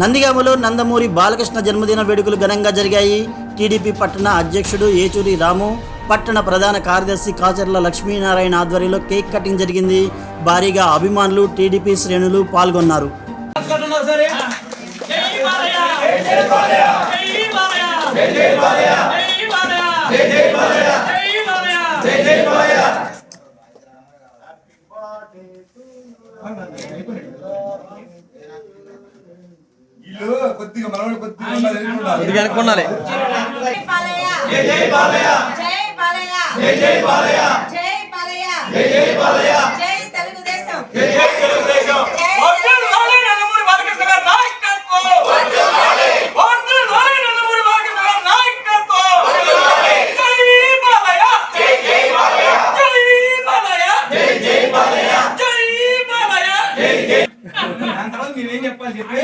నందిగామలో నందమూరి బాలకృష్ణ జన్మదిన వేడుకలు ఘనంగా జరిగాయి. టీడీపీ పట్టణ అధ్యక్షుడు ఏచూరి రాము పట్టణ ప్రధాన కార్యదర్శి కాచర్ల లక్ష్మీనారాయణ ఆధ్వర్యంలో కేక్ కటింగ్ జరిగింది. భారీగా అభిమానులు టీడీపీ శ్రేణులు పాల్గొన్నారు. కొద్దిగా మనవాడు కొద్దిగా ఉండాలి, ఎదురుకుండాలి. కొద్దిగా వెనక్కున్నాలి జై బాలయ్య జై జై బాలయ్య జై బాలయ్య జై జై బాలయ్య జై బాలయ్య జై జై బాలయ్య జై తెలుగుదేశం. జై తెలుగుదేశం. వందలు రాలే నందమూరి బాలకృష్ణ గారి నాయకత్వం. వందలు రాలే నందమూరి బాలకృష్ణ గారి నాయకత్వం. జై బాలయ్య. జై బాలయ్య. జై బాలయ్య. అంతవరకు మీరేం చెప్పాలి చెప్పి